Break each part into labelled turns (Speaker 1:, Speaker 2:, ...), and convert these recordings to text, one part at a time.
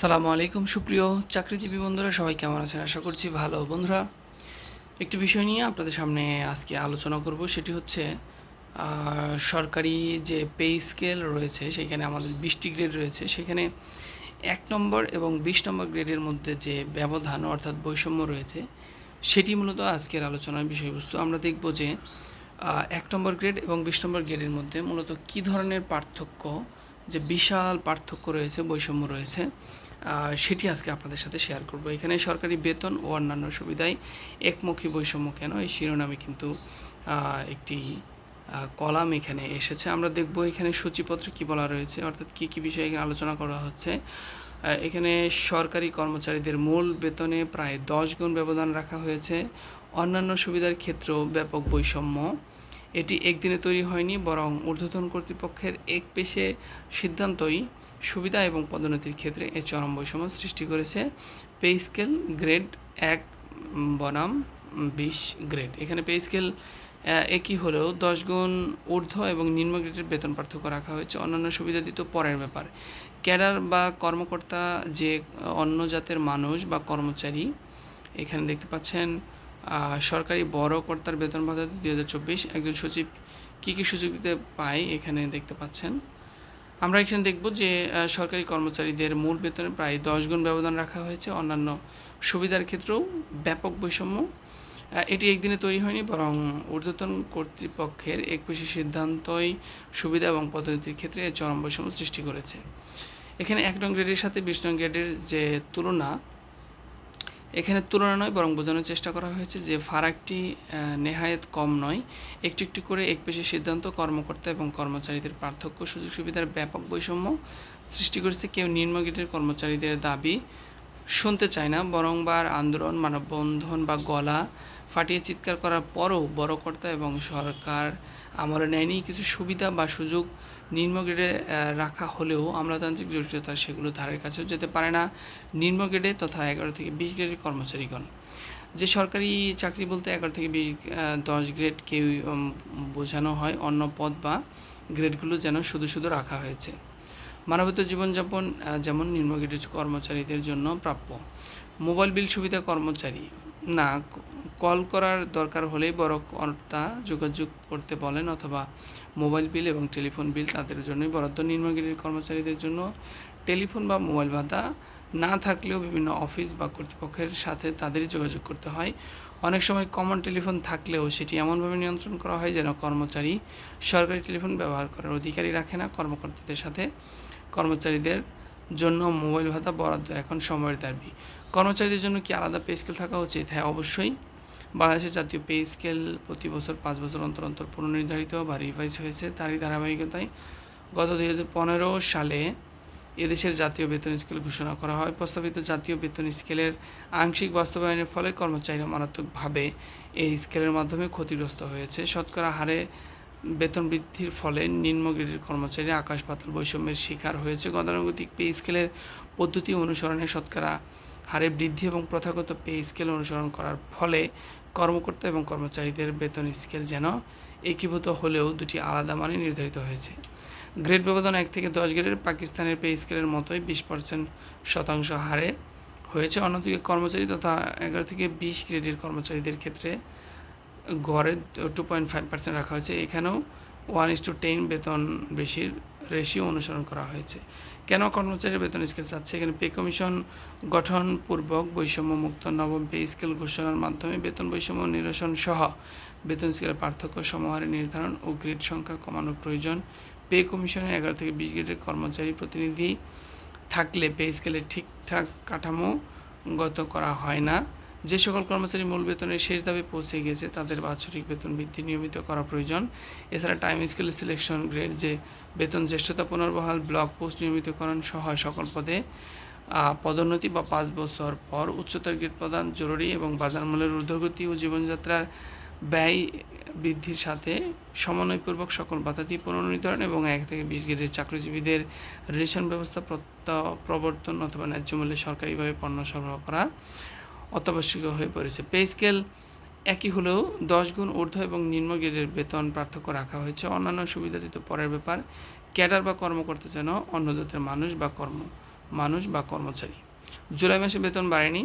Speaker 1: সালামু আলাইকুম, সুপ্রিয় চাকরিজীবী বন্ধুরা, সবাই কেমন আছেন? আশা করছি ভালো। বন্ধুরা, একটি বিষয় নিয়ে আপনাদের সামনে আজকে আলোচনা করব, সেটি হচ্ছে সরকারি যে পে স্কেল রয়েছে, সেখানে আমাদের বিশটি গ্রেড রয়েছে, সেখানে এক নম্বর এবং বিশ নম্বর গ্রেডের মধ্যে যে ব্যবধান অর্থাৎ বৈষম্য রয়েছে, সেটি মূলত আজকের আলোচনার বিষয়বস্তু। আমরা দেখব যে এক নম্বর গ্রেড এবং বিশ নম্বর গ্রেডের মধ্যে মূলত কী ধরনের পার্থক্য, যে বিশাল পার্থক্য রয়েছে, বৈষম্য রয়েছে সেটি আজকে আপনাদের সাথে শেয়ার করব। এখানে সরকারি বেতন ও অন্যান্য সুবিধায় একমুখী বৈষম্য কেন? এই শিরোনামে কিন্তু একটি কলাম এখানে এসেছে। আমরা দেখব এখানে সূচিপত্রে কি বলা রয়েছে, অর্থাৎ কী কী বিষয়ে এখানে আলোচনা করা হচ্ছে। এখানে সরকারি কর্মচারীদের মূল বেতনে প্রায় দশ গুণ ব্যবধান রাখা হয়েছে। অন্যান্য সুবিধার ক্ষেত্রেও ব্যাপক বৈষম্য। এটি একদিনে তৈরি হয়নি, বরং ঊর্ধ্বতন কর্তৃপক্ষের এক পেশে সিদ্ধান্তই সুবিধা এবং পদোন্নতির ক্ষেত্রে এ চরম বৈষম্য সৃষ্টি করেছে। পে স্কেল গ্রেড এক, বনাম বিশ গ্রেড। এখানে পে স্কেল একই হলেও দশ গুণ ঊর্ধ্ব এবং নিম্ন গ্রেডের বেতন পার্থক্য রাখা হয়েছে। অন্যান্য সুবিধা দিত পরের ব্যাপার। ক্যাডার বা কর্মকর্তা যে, অন্য জাতের মানুষ বা কর্মচারী, এখানে দেখতে পাচ্ছেন সরকারি বড় কর্তার বেতন ভাতা দুই হাজার চব্বিশ। একজন সচিব কী কী সুযোগ দিতে পায় এখানে দেখতে পাচ্ছেন। আমরা এখানে দেখব যে সরকারি কর্মচারীদের মূল বেতনে প্রায় দশ গুণ ব্যবধান রাখা হয়েছে। অন্যান্য সুবিধার ক্ষেত্রেও ব্যাপক বৈষম্য। এটি একদিনে তৈরি হয়নি, বরং ঊর্ধ্বতন কর্তৃপক্ষের এক পেশি সিদ্ধান্তই সুবিধা এবং পদ্ধতির ক্ষেত্রে চরম বৈষম্য সৃষ্টি করেছে। এখানে এক নং গ্রেডের সাথে বিশ নং গ্রেডের যে তুলনা এখানে তুলনা নয় বরং বোঝানোর চেষ্টা করা হয়েছে যে ফারাকটি নেহায়েত কম নয়। একটু একটু করে এক পেশি সিদ্ধান্ত, কর্মকর্তা এবং কর্মচারীদের পার্থক্য সুযোগ সুবিধার ব্যাপক বৈষম্য সৃষ্টি করেছে। কেউ নিম্ন কর্মচারীদের দাবি শুনতে চায় না, বরংবার আন্দোলন, মানববন্ধন বা গলা ফাটিয়ে চিৎকার করার পরও বড় কর্তা এবং সরকার আমলে নেয়নি। কিছু সুবিধা বা সুযোগ নিম্ন গ্রেডে রাখা হলেও আমলাতান্ত্রিক জটিলতা সেগুলো ধারের কাছেও যেতে পারে না। নিম্ন গ্রেডে তথা এগারো থেকে বিশ গ্রেডের কর্মচারীগণ। যে সরকারি চাকরি বলতে এগারো থেকে বিশ দশ গ্রেড কেউ বোঝানো হয় অন্য পদ বা গ্রেডগুলো যেন শুধু শুধু রাখা হয়েছে। মানবত জীবনযাপন যেমন নিম্ন গ্রেডের কর্মচারীদের জন্য প্রাপ্য। মোবাইল বিল সুবিধা কর্মচারী না, কল করার দরকার হলেই বড় কর্তা যোগাযোগ করতে বলেন অথবা মোবাইল বিল এবং টেলিফোন বিল তাদের জন্যই বরাদ্দ। নিম্ন কর্মচারীদের জন্য টেলিফোন বা মোবাইল ভাতা না থাকলেও বিভিন্ন অফিস বা কর্তৃপক্ষের সাথে তাদেরই যোগাযোগ করতে হয়। অনেক সময় কমন টেলিফোন থাকলেও সেটি এমনভাবে নিয়ন্ত্রণ করা হয় যেন কর্মচারী সরকারি টেলিফোন ব্যবহার করার অধিকারই রাখে না। কর্মকর্তাদের সাথে কর্মচারীদের জন্য মোবাইল ভাতা বরাদ্দ এখন সময়ের দাবি। কর্মচারীদের জন্য কি আলাদা পে স্কেল থাকা উচিত? হ্যাঁ অবশ্যই। বাংলাদেশের জাতীয় পে স্কেল প্রতি বছর পাঁচ বছর অন্তর অন্তর পুনর্নির্ধারিত বা রিভাইজ হয়েছে তারই ধারাবাহিকতায়। গত দুই হাজার পনেরো সালে এদেশের জাতীয় বেতন স্কেল ঘোষণা করা হয়। প্রস্তাবিত জাতীয় বেতন স্কেলের আংশিক বাস্তবায়নের ফলে কর্মচারীরা মারাত্মকভাবে এই স্কেলের মাধ্যমে ক্ষতিগ্রস্ত হয়েছে। শতকরা হারে বেতন বৃদ্ধির ফলে নিম্ন গ্রেডের কর্মচারীরা আকাশ পাতাল বৈষম্যের শিকার হয়েছে। গতানুগতিক পে স্কেলের পদ্ধতি অনুসরণে শতকরা হারে বৃদ্ধি এবং প্রথাগত পে স্কেল অনুসরণ করার ফলে কর্মকর্তা এবং কর্মচারীদের বেতন স্কেল যেন একীভূত হলেও দুটি আলাদা মানে নির্ধারিত হয়েছে। গ্রেড ব্যবধান এক থেকে দশ গ্রেডের পাকিস্তানের পে স্কেলের মতোই বিশ পার্সেন্ট শতাংশ হারে হয়েছে। অন্যদিকে কর্মচারী তথা এগারো থেকে বিশ গ্রেডের কর্মচারীদের ক্ষেত্রে গড়ে টু পয়েন্ট ফাইভ পার্সেন্ট রাখা হয়েছে। এখানেও ওয়ান ইস টু টেন বেতন বেশির রেশিও অনুসরণ করা হয়েছে। কেন কর্মচারীর বেতন স্কেল চাচ্ছে? এখানে পে কমিশন বৈষম্য মুক্ত নবম পে স্কেল ঘোষণার মাধ্যমে বেতন বৈষম্য নিরসন সহ বেতন স্কেলের পার্থক্য সমহারে নির্ধারণ ও গ্রেড সংখ্যা কমানোর প্রয়োজন। পে কমিশনে এগারো থেকে বিশ গ্রেডের কর্মচারী প্রতিনিধি থাকলে পে স্কেলের ঠিকঠাক কাঠামোগত করা হয় না। যে সকল কর্মচারী মূল বেতনের শেষ দাবে পৌঁছে গেছে তাদের বাৎসরিক বেতন বৃদ্ধি নিয়মিত করা প্রয়োজন। এছাড়া টাইম স্কেল সিলেকশন গ্রেড যে বেতন জ্যেষ্ঠতা পুনর্বহাল ব্লক পোস্ট নিয়মিতকরণ সহ সকল পদে পদোন্নতি বা পাঁচ বছর পর উচ্চতর গ্রেড প্রদান জরুরি এবং বাজার মূল্যের ঊর্ধ্বগতি ও জীবনযাত্রার ব্যয় বৃদ্ধির সাথে সমন্বয়পূর্বক সকল বাধাতি পুনর্নির্ধারণ এবং এক থেকে বিশ গ্রেডের চাকরিজীবীদের রেশন ব্যবস্থা প্রত্য- প্রবর্তন অথবা ন্যায্য মূল্যে সরকারিভাবে পণ্য সরবরাহ করা। অত্যাবশ্যকীয় হয়ে পড়েছে। পে স্কেল একই হলেও দশ গুণ ঊর্ধ্ব এবং নিম্ন গ্রেডের বেতন পার্থক্য রাখা হয়েছে। অন্যান্য সুবিধা দিত। পরের ব্যাপার, ক্যাডার বা কর্মকর্তা যেন অন্য জাতের মানুষ বা কর্ম, মানুষ বা কর্মচারী। জুলাই মাসে বেতন বাড়েনি।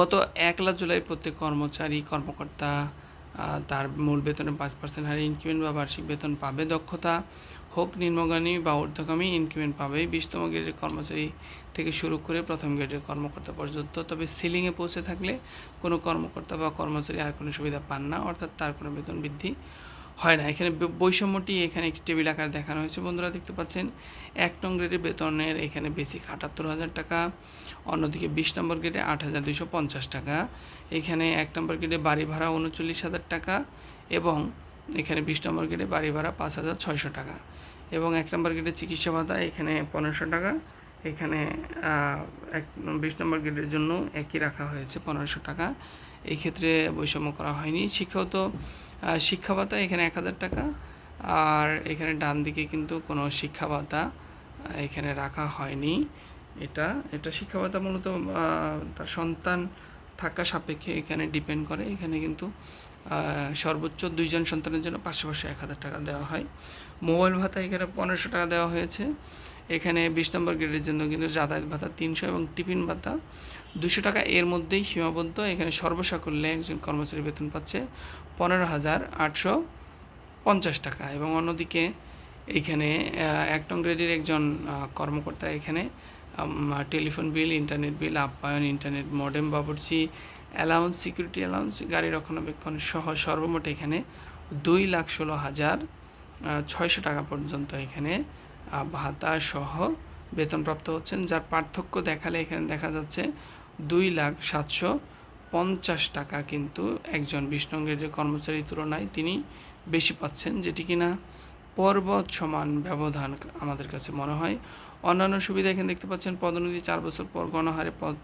Speaker 1: গত একলা জুলাই প্রত্যেক কর্মচারী, কর্মকর্তা তার মূল বেতনের পাঁচ পার্সেন্ট হারে ইনক্রিমেন্ট বা বার্ষিক বেতন পাবে। দক্ষতা হোক, নিম্নগামী বা ঊর্ধ্বগামী ইনক্রিমেন্ট পাবে বিশতম গ্রেডের কর্মচারী থেকে শুরু করে প্রথম গ্রেডের কর্মকর্তা পর্যন্ত। তবে সিলিংয়ে পৌঁছে থাকলে কোনো কর্মকর্তা বা কর্মচারী আর কোনো সুবিধা পান না, অর্থাৎ তার কোনো বেতন বৃদ্ধি হয় না। এখানে বৈষম্যটি এখানে একটি টেবিল আকারে দেখানো হয়েছে। বন্ধুরা দেখতে পাচ্ছেন, এক নং গ্রেডের বেতনের এখানে বেসিক আটাত্তর হাজার টাকা, অন্যদিকে বিশ নম্বর গ্রেডে আট হাজার দুশো পঞ্চাশ টাকা, এখানে এক নম্বর গ্রেডে বাড়ি ভাড়া উনচল্লিশ হাজার টাকা এবং এখানে বিশ নম্বর গ্রেডে বাড়ি ভাড়া পাঁচ হাজার ছয়শো টাকা। এবং এক নম্বর গ্রেডে চিকিৎসা ভাতা, এখানে পনেরোশো টাকা। এখানে এক, বিশ নম্বর গ্রেডের জন্য একই রাখা হয়েছে পনেরোশো টাকা। এই ক্ষেত্রে বৈষম্য করা হয়নি। শিক্ষাগত শিক্ষা ভাতা এখানে এক হাজার টাকা। আর এখানে ডান দিকে কিন্তু কোনো শিক্ষা ভাতা এখানে রাখা হয়নি। এটা এটা শিক্ষা ভাতা মূলত তার সন্তান থাকা সাপেক্ষে এখানে ডিপেন্ড করে। এখানে কিন্তু সর্বোচ্চ দুইজন সন্তানের জন্য পাঁচশো পাঁচশো এক হাজার টাকা দেওয়া হয়। মোবাইল ভাতা এখানে পনেরোশো টাকা দেওয়া হয়েছে। এখানে বিশ নম্বর গ্রেডের জন্য কিন্তু যাতায়াত ভাতা তিনশো এবং টিফিন ভাতা দুশো টাকা। এর মধ্যেই সীমাবদ্ধ। এখানে সর্বসাকুল্যে একজন কর্মচারী বেতন পাচ্ছে পনেরো হাজার আটশো পঞ্চাশ টাকা এবং অন্যদিকে এইখানে আহ, এক নং গ্রেডের একজন কর্মকর্তা এখানে টেলিফোন বিল ইন্টারনেট বিল আপ্যায়ন ইন্টারনেট মডেম বাবুর্চি অ্যালাউন্স সিকিউরিটি অ্যালাউন্স গাড়ি রক্ষণাবেক্ষণ সহ সর্বমোট এখানে দুই লাখ ষোলো হাজার ছয়শো টাকা পর্যন্ত এখানে ভাতা সহ বেতনপ্রাপ্ত হচ্ছেন, যার পার্থক্য দেখালে এখানে দেখা যাচ্ছে দুই লাখ সাতশো পঞ্চাশ টাকা কিন্তু একজন গ্রেডের কর্মচারীর তুলনায় তিনি বেশি পাচ্ছেন, যেটি কিনা পর্বত সমান ব্যবধান আমাদের কাছে মনে হয়। অন্যান্য সুবিধা এখানে দেখতে পাচ্ছেন, পদোন্নতি চার বছর পর গণহারে পদ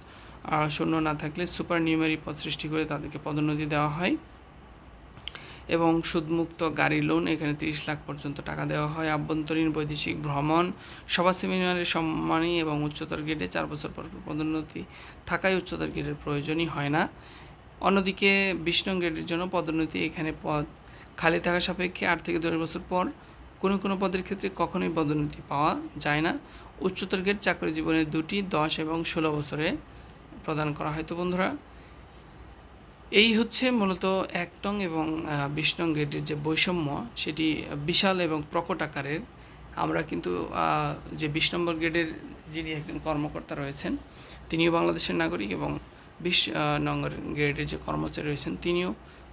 Speaker 1: শূন্য না থাকলে সুপার নিউমারি পদ সৃষ্টি করে তাদেরকে পদোন্নতি দেওয়া হয়। এবং সুদমুক্ত গাড়ি লোন এখানে তিরিশ লাখ পর্যন্ত টাকা দেওয়া হয়। আভ্যন্তরীণ বৈদেশিক ভ্রমণ সভা সেমিনারের সম্মানী এবং উচ্চতর গ্রেডে চার বছর পর পদোন্নতি থাকায় উচ্চতর গ্রেডের প্রয়োজনই হয় না। অন্যদিকে নং গ্রেডের জন্য পদোন্নতি এখানে পদ খালি থাকা সাপেক্ষে আট থেকে দশ বছর পর কোনো কোনো পদের ক্ষেত্রে কখনোই পদোন্নতি পাওয়া যায় না। উচ্চতর গ্রেড চাকরি জীবনে দুটি, দশ এবং ষোলো বছরে প্রদান করা হয়। তো বন্ধুরা, এই হচ্ছে মূলত এক নং এবং বিশ নং গ্রেডের যে বৈষম্য, সেটি বিশাল এবং প্রকট আকারের। আমরা কিন্তু যে বিশ নম্বর গ্রেডের যিনি একজন কর্মকর্তা রয়েছেন, তিনিও বাংলাদেশের নাগরিক এবং বিশ নম্বর গ্রেডের যে কর্মচারী রয়েছেন, তিনিও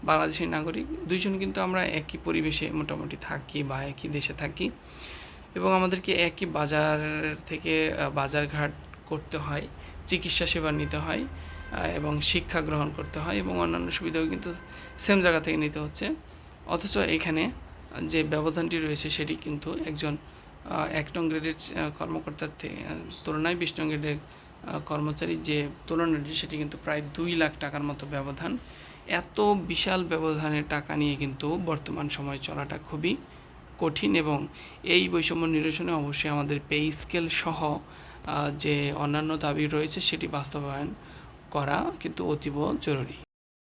Speaker 1: বাংলাদেশের নাগরিক। দুইজন কিন্তু আমরা একই পরিবেশে মোটামুটি থাকি বা একই দেশে থাকি এবং আমাদেরকে একই বাজার থেকে বাজারঘাট করতে হয়। চিকিৎসা সেবা নিতে হয় এবং শিক্ষা গ্রহণ করতে হয় এবং অন্যান্য সুবিধাও কিন্তু সেম জায়গা থেকে নিতে হচ্ছে। অথচ এখানে যে ব্যবধানটি রয়েছে সেটি কিন্তু একজন এক নং গ্রেডের কর্মকর্তার তুলনায় বিশ নং গ্রেডের আহ, কর্মচারীর যে তুলনাটি সেটি কিন্তু প্রায় দুই লাখ টাকার মতো ব্যবধান। এত বিশাল ব্যবধানের টাকা নিয়ে কিন্তু বর্তমান সময়ে চলাটা খুবই কঠিন এবং এই বৈষম্য নিরসনে অবশ্যই আমাদের পে স্কেল সহ যে অন্যান্য দাবি রয়েছে সেটি বাস্তবায়ন করা কিন্তু অতীব জরুরি।